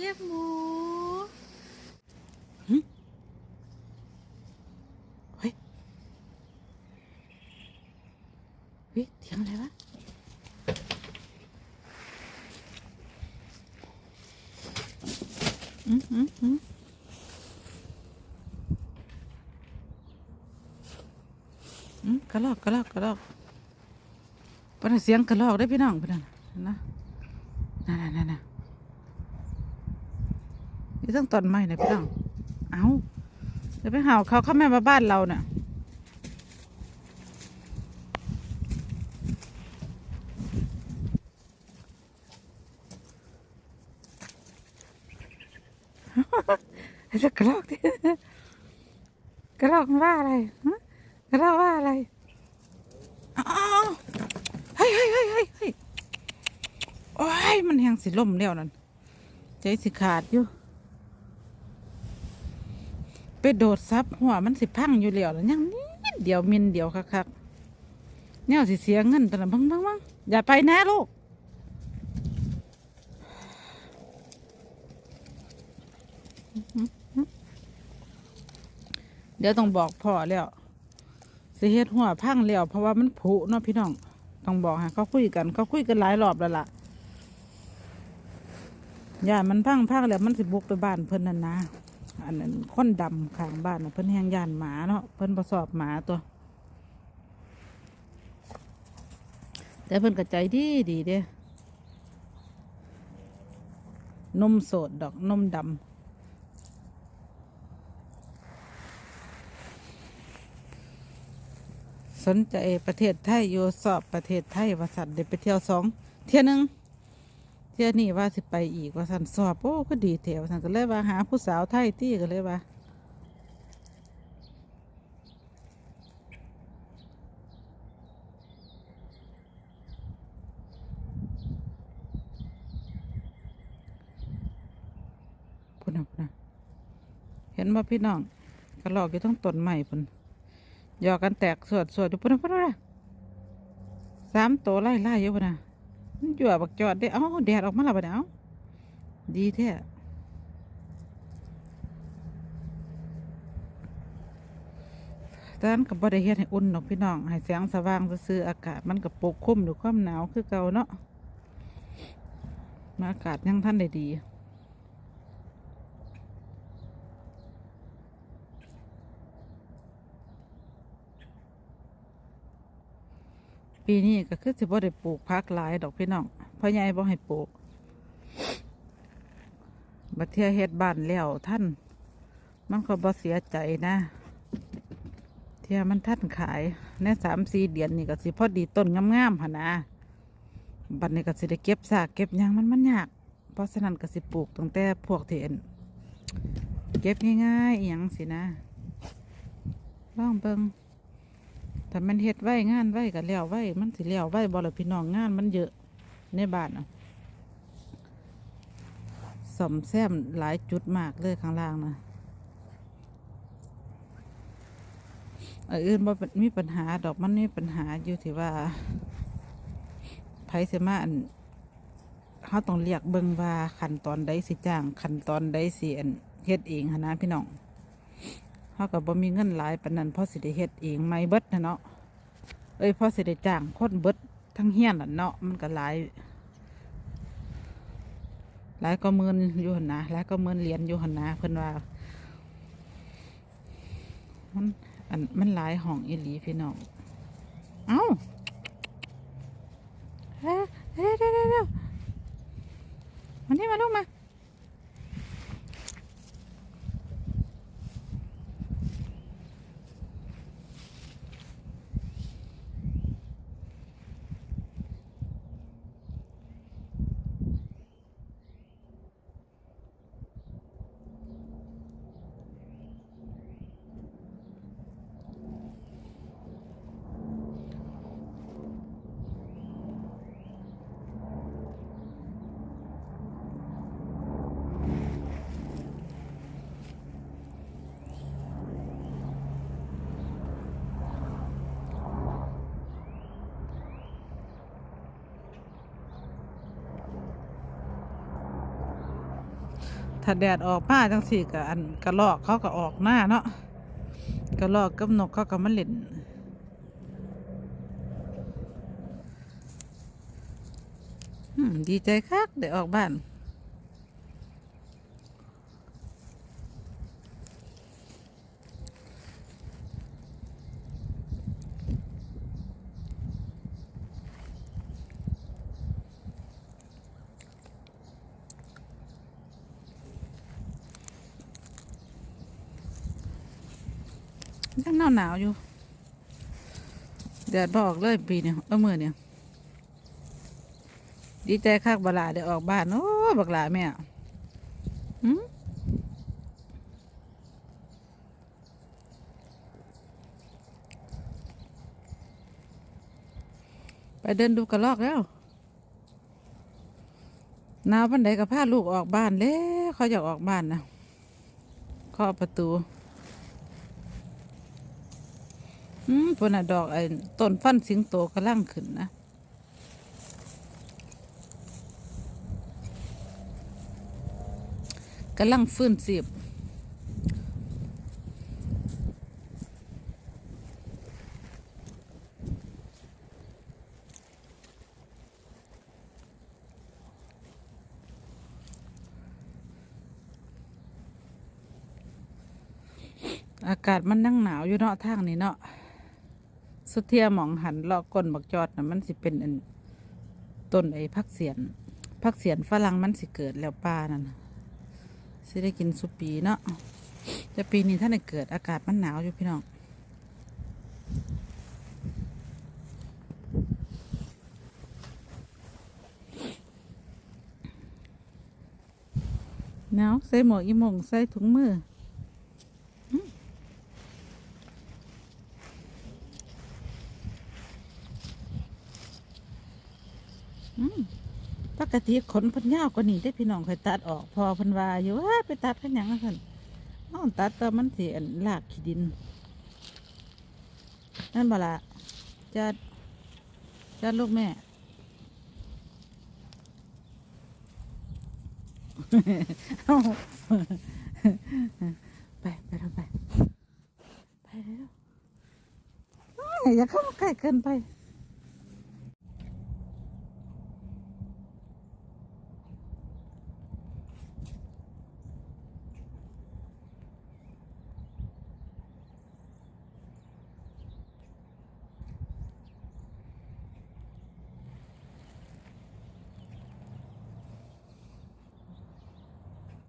เรียกหมูเฮ้ยเฮ้ยเสียงอะไรวะอืมอืมอืมอืมกระลอกกระลอกกระลอกปนเสียงกระลอกได้พี่น้องพี่น้องนะนั่นนั่นนั่น น่ะนี่ต้องต้นไม้นะพี่น้อง เอาเดี๋ยวไปหาเขาเข้าแม่มาบ้านเราเนี่ยจ้ากระรอกที่กระรอกว่าอะไรกระรอกว่าอะไรอ้าวเฮ้ยเฮ้ยเฮ้ยเฮ้ยเฮ้ยโอ้ยมันแหงสิล่มแล้วนั่นใจสิขาดอยู่ ไปโดดซับหัวมันสิพังอยู่แล้วแล้วยังนิดเดียวมินเดียวคักๆเนี่ยสิเสียเงินตอนนั้นบังบังบังอย่าไปนะลูกเดี๋ยวต้องบอกพ่อแล้วสิเฮ็ดหัวพังแล้วเพราะว่ามันผุเนาะพี่น้องต้องบอกฮะเขาคุยกันเขาคุยกันหลายรอบแล้วล่ะอย่ามันพังพังแล้วมันสิบุกไปบ้านเพิ่นนั่นนะ อันนั้นคนดำข้างบ้านนะเพิ่นแหงย่านหมาเนาะเพิ่นประสอบหมาตัว แต่เพิ่นก็ใจดีดีเด้นมโสดดอกนมดำสนใจประเทศไทยอยู่สอบประเทศไทยว่าสันเดี๋ยวไปเที่ยวสองเที่ยวหนึ่ง เที่ยนี้ว่าสิไปอีกว่าสันสอบโอ้ก็ดีเที่ยวสันก็เลยว่าหาผู้สาวไทยที่ก็เลยว่าพุ่นนะพุ่นะเห็นว่าพี่น้องกระหลอกอยู่ต้องต้นใหม่พุ่นหยอกกันแตกสวดสวดอยู่ปุ่นนะปุ่นนะสามตัวไล่ไล่อยู่ปุ่นนะ จั่วบักจอดได้เอ้าแดดออกมาแล้วปะเนาะดีแท้ตอนนั้นก็บ่ได้เฮ็ดให้อุ่นหรอกพี่น้องให้แสงสว่างซื่ออากาศมันก็ปกคลุมด้วยความหนาวคือเก่าเนาะอากาศยังท่านได้ดี ปีนี้ก็คือสิบ่ได้ปลูกพักหลายดอกพี่น้องเพราะยายบ่ให้ปลูกบัดเทียเฮ็ดบ้านแล้วท่าน มันก็บ่เสียใจนะ เทียมันท่านขายในสามสี่เดือนนี่ก็สิพอดีต้นงามๆหนนะบัดนี้ก็สิได้เก็บซากเก็บยังมันมันยาก เพราะฉะนั้นก็สิปลูกตั้งแต่พวกที่อั่นเก็บง่ายๆอหยังสินะลองเบิง แต่มันเฮ็ดไว้งานไว้ก็แล้วไว้มันสิแล้วไว้บ่ล่ะพี่น้องงานมันเยอะในบ้านอะสมแซมหลายจุดมากเลยข้างล่างนะอื่นบ่มีปัญหาดอกมันมีปัญหาอยู่ที่ว่าไผสิมาอันเขาต้องเรียกเบิ่งว่าขั้นตอนใดสิจ้างขั้นตอนใดสิอันเฮ็ดเองหั้นนะพี่น้อง เขาก็บ่มีเงินหลายปานนั้นเพราะสิได้เฮ็ดเองไม่เบิดนะเนาะเอ้ยเพราะสิได้จ้างคนเบิดทั้งเฮียนล่ะเนาะมันก็หลายหลายก็หมื่นอยู่หันนะหลายก็หมื่นเหรียญอยู่หันนะเพิ่นว่ามันอันมันหลายห้องอีหลีพี่น้องเอ้าเฮ้ยเฮ้ยเดี๋ยวเดี๋ยวเดี๋ยวมานี่มาลูกมา ถ้าแดดออกมาจังสี่กับอันกระลอกเขาก็ออกหน้าเนาะกระลอกกับนกเขาก็มาเล่นดีใจคักได้ออกบ้าน ยังหนาวหนาวอยู่แดดบออกเลยปีเนี่ยเออมือเนี่ยดีใจคักบลาได้ออกบ้านโอ้บักหลาแม่หืมไปเดินดูกระลอกแล้วหนาวปันใดก็พาลูกออกบ้านแล้วเขาอยากออกบ้านนะเคาะประตู อืมพน่ะดอกไอ้ต้นฟันสิงโตกำลังขึ้นนะกำลังฟื้นสีบอากาศมันนั่งหนาวอยู่เนาะทางนี้เนาะ สุดเทียหมองหันเลาะก้นบักจอดนะมันสิเป็นอันต้นไอ้พักเสียนพักเสียนฝรั่งมันสิเกิดแล้วป้านั่นสิได้กินสุปีเนาะแต่ปีนี้ถ้าได้เกิดอากาศมันหนาวอยู่พี่น้องหนาวใส่หมวกอีหมงใส่ถุงมือม ปกติขนพันยาวกว่านี้ได้พี่น้องเคยตัดออก พอพันวาอยู่ว่าไปตัดกันยังกันน้องตัดตอมันเสิอันลากขี้ดิน นั่นบ่ละจัดจัดลูกแม่ ไปไปแล้วไป ไปแล้วอยอย่าเข้ามาใกล้เกินไป